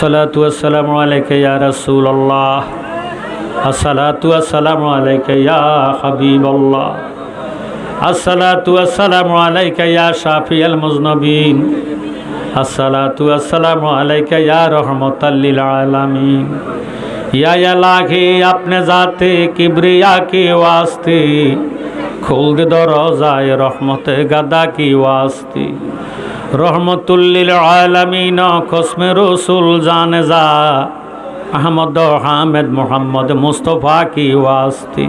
আসসালাতাম আলাইকে ইয়া রসুল আল্লাহ আসসালাতাম আলাইকে ইয়া হাবিব আল্লাহ আসসালাতাম আলাইকে ইয়া শাফি আল মুজনবিন আসসালাতাম আলাইকে ইয়া রহমতাল্লিল আলমিন ইয়া লাখে আপনি জাতে কিবরিয়া কে ওয়াস্তে খুলদে দরজায় রহমতে গাদা কি ওয়াস্তি। রহমতুল্লিল আলামিন, খসমে রসুল জানে যা। আহমদ হামেদ মোহাম্মদ মুস্তফা কি ওয়াস্তি।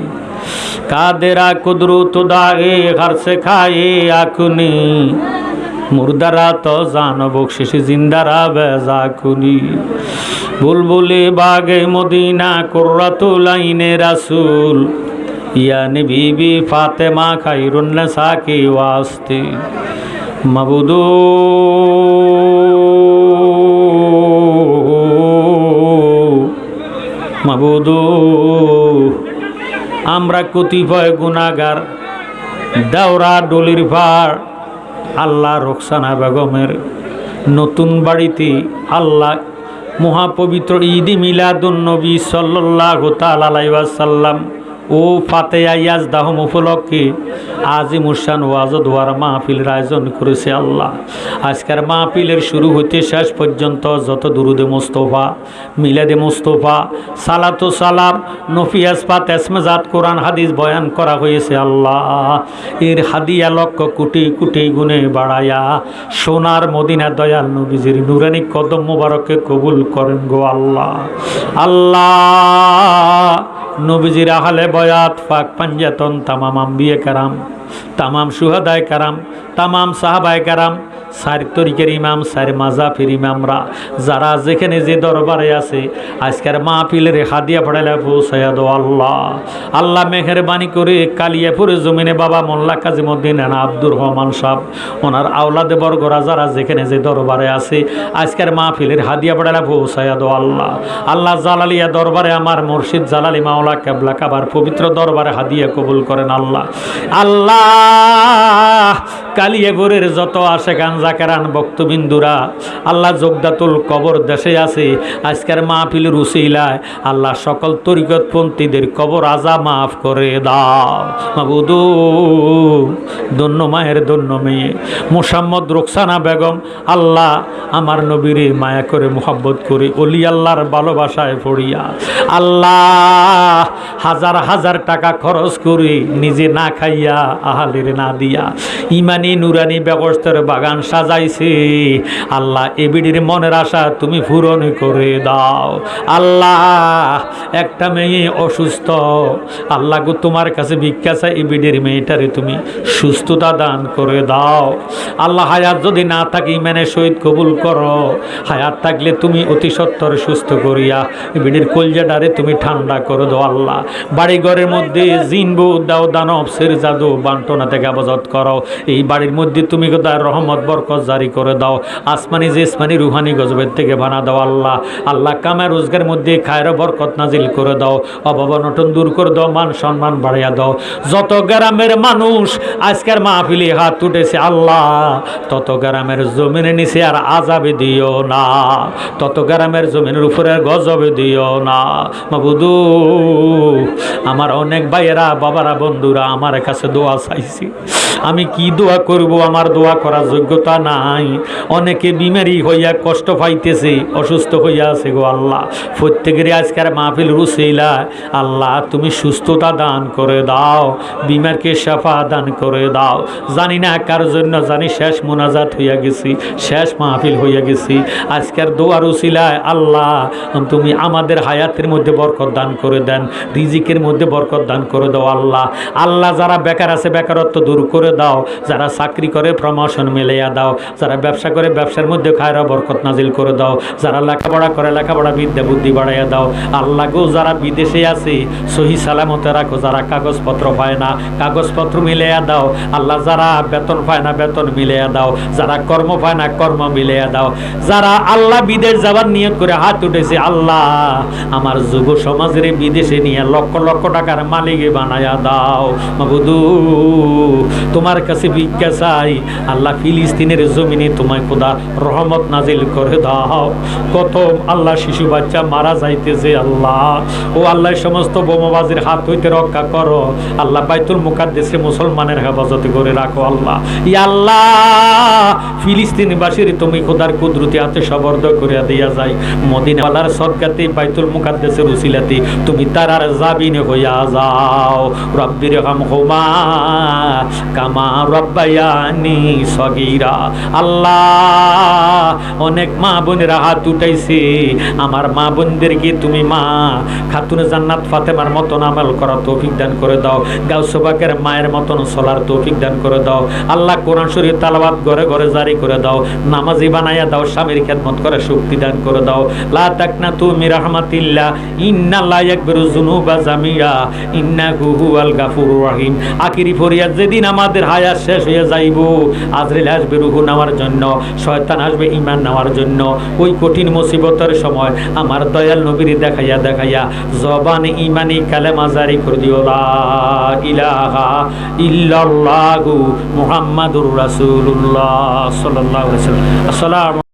কাদেরা কুদরুত দাগে হার সে খায়ে আকুনি। মুর্দারা তো জান বকশিস জিন্দারা বেজা কুনি বুলবুলি বাগে মদিনা কুর্রাতুল আইনে রাসুল। ইয়ানি বিবি ফাতেমা খাইরুন্নসা কি ওয়াস্তি মাবুদু। মাবুদু। আমরা কতিপয় গুণাগার দেওরা ডলির ভাড় আল্লাহ রোকসানা বেগমের নতুন বাড়িতে আল্লাহ মহাপবিত্র ঈদি মিলাদুন নবী সাল্লাহ তালাইসাল্লাম ও ফাতে আয়াজ দাহম উপলক্ষে আজি মুসান ওয়াজ দোয়ার মাহফিলের আয়োজন করেছে আল্লাহ। আজকের মাহফিলের শুরু হইতে শেষ পর্যন্ত যত দুরুদে মোস্তফা, মিলাদে মোস্তফা, সালাতো সালাম নফিয়াস পাত এসমেজাত কোরআন, হাদিস বয়ান করা হয়েছে আল্লাহ। এর হাদিয়া লক্ষ কোটি কোটি গুণে বাড়ায়া সোনার মদিনা দয়াল নবীজির নুরানি কদম মুবারককে কবুল করেন গো আল্লাহ। আল্লাহ নবীজির আহলে বয়াত ফাক পাঞ্জাতন তামাম আম্বিয়ে কারাম তামাম সুহাদায় কারাম তামাম সাহাবায় কারাম সার তরিকের ইমাম, সার মাজাফির ইমামরা, যারা যেখানে যে দরবারে আছে, আজকের মাহফিলের হাদিয়া পড়াইলে পৌঁছাইয়া দো আল্লাহ। আল্লাহ মেহরবানি করে কালিয়াপুরের জমিনে বাবা মোল্লা কাজিমুদ্দিন আনা আব্দুর রহমান সাহ ওনার আওলাদে বর্গরা যারা যেখানে যে দরবারে আছে, আজকের মাহফিলের হাদিয়া পড়াইলে পৌঁছাইয়া দো আল্লাহ। আল্লাহ জালালিয়া দরবারে আমার মুর্শিদ জালালি মাওলা কেবলা কাবার পবিত্র দরবারে হাদিয়া কবুল করেন আল্লাহ। আল্লাহ, কালিয়াপুরের যত আসে গান জাকারান বক্তবিন্দুরা আল্লাহ যোগদাতুল কবর দেশে আছে, আজকের মাহফিল রুসিলায় আল্লাহ সকল তরিকতপন্থীদের কবর আজা মাফ করে দাও। মাবুদু দন্য মায়ের দন্য মেয়ে। মোসাম্মদ রোকসানা বেগম, আল্লাহ আমার নবীরে মায়া করে মোহাব্বত করে অলি আল্লাহর ভালোবাসায় পড়িয়া আল্লাহ হাজার হাজার টাকা খরচ করে নিজে না খাইয়া আহালের না দিয়া, ইমানি নুরানি ব্যবস্থার বাগান সাজাইছে। আল্লাহ এবিডির মনের আশা তুমি পূরণ করে দাও। আল্লাহ, একটা মেয়ে অসুস্থ। আল্লাহ গো, তোমার কাছে ভিক্ষা চাই এবিডির মেয়েটারে তুমি সুস্থতা দান করে দাও। আল্লাহ, হায়াত যদি না থাকে ইমানের সহিত কবুল করো। হায়াত থাকলে তুমি অতি সত্তর সুস্থ করিয়া এবিডির কলজাটারে তুমি ঠান্ডা করে দাও আল্লাহ। বাড়ি ঘরের মধ্যে জিনবু দাও, দানব সের জাদু বান্টনা থেকে আবাজত করো। এই বাড়ির মধ্যে তুমি তার রহমত বরকত জারি করে দাও। আসমানি জেসমানি রুহানি গজবের থেকে বানা দাও আল্লাহ। আল্লাহ কামা রোজগার মধ্যে খায়ের বরকত নাজিল করে দাও। অভাব অনটন দূর করে দাও, মান সম্মান বাড়িয়া দাও। যত গ্রামের মানুষ আজকের মাহফিলে হাত উঠেছে আল্লাহ, তত গ্রামের জমিনে নিচে আর আজাবে দিও না। তত গ্রামের জমিনের উপরে গজবে দিও না। মাবুদু, আমার অনেক ভাইয়েরা, বাবারা, বন্ধুরা আমার কাছে দোয়া চাইছি। আমি কি দোয়া করব? আমার দোয়া করার যোগ্যতা নাই। অনেকে বিমারি হইয়া কষ্ট পাইতেছে, অসুস্থ হইয়া আছে গো আল্লাহ। প্রত্যেকের আজকের মাহফিল রুসেইলা। আল্লাহ, তুমি সুস্থতা দান করে দাও, বিমারকে সাফা দান করে দাও। জানি না কার জন্য, জানি শেষ মোনাজাত হইয়া গেছি, শেষ মাহফিল হইয়া গেছি। আজকের দোয়ার উসিলায় আল্লাহ, তুমি আমাদের হায়াতের মধ্যে বরকত দান করে দেন, রিজিকের মধ্যে বরকত দান করে দাও আল্লাহ। আল্লাহ, যারা বেকার আছে, বেকারত্ব দূর করে দাও। যারা চাকরি করে প্রমোশন মিলাইয়া দাও। যারা ব্যবসা করে ব্যবসার মধ্যে খায়রা বরকত নাজিল করে দাও। যারা লেখাপড়া করে, লেখাপড়া বিদ্যা বুদ্ধি বাড়াইয়া দাও। আল্লাহ গো, যারা বিদেশে আছে, সহি সালামতে রাখো, যারা কাগজপত্র পায় না, কাগজপত্র মিলাইয়া দাও। আল্লাহ যারা বেতন পায় না, বেতন মিলাইয়া দাও। যারা কর্ম পায় না, কর্ম মিলাইয়া দাও। যারা আল্লাহ বিদেশ যাবার নিয়ত করে হাত উঠেছে, আল্লাহ আমার যুব সমাজের বিদেশে নিয়ে লক্ষ লক্ষ টাকার মালিকে বানায়া দাও। মাবুদু, তোমার কাছে চাই। আল্লাহ ফিলিস্তিনে দিনের জমিনে তোমায় খোদা রহমত নাজিল করে দাও। কত আল্লাহ শিশু বাচ্চা মারা যাইতেছে আল্লাহ। ও আল্লাহ সমস্ত বোমাবাজির হাত হইতে রক্ষা করো। আল্লাহ বাইতুল মুকাদ্দেসে মুসলমানের হেফাজতে করে রাখো আল্লাহ। ই আল্লাহ, ফিলিস্তিনবাসীর তুমি খোদার কুদরতি হাতে সবর্দ করিয়া দিয়া যায় মদিনাওয়ালার সদকাতে বাইতুল মুকাদ্দেসের উসিলাতে তুমি তার আর জাবিন হইয়া যাও। রব্বির হাম হোমা, কামা রব্বায়ানি সগীরা। আল্লাহ, অনেক মা হাত উঠাইছে। আমার মা বোনদেরকে তুমি মা, খাতুনে জান্নাত ফাতেমার মতন আমল করার তৌফিক দান করে দাও। গাউসবাকের মায়ের মতন তৌফিক দান করে দাও। আল্লাহ কোরআন তালাবাত ঘরে ঘরে জারি করে দাও। নামাজি বানাইয়া দাও, স্বামীর খেদমত করে শক্তি দান করে দাও। লা তাকনা তুমি রাহমাতিল্লাহ ইন্না লা ইয়াকবিরু যুনুবা জামিয়া, ইন্নাহু হুয়াল গাফুরুর রহিম। যেদিন আমাদের হায়াত শেষ হয়ে যাইব আজরাইল আসবে রুহু নেওয়ার জন্য, শয়তান আসবে ইমান নেওয়ার জন্য। ওই কঠিন মুসিবতের সময় আমার দয়াল নবীর দেখাইয়া দেখাইয়া, জবান ইমানি কালেমা জারি করে দিও ইহাম্মাদুর ইল্লাল্লাহু মুহাম্মাদুর রাসূলুল্লাহ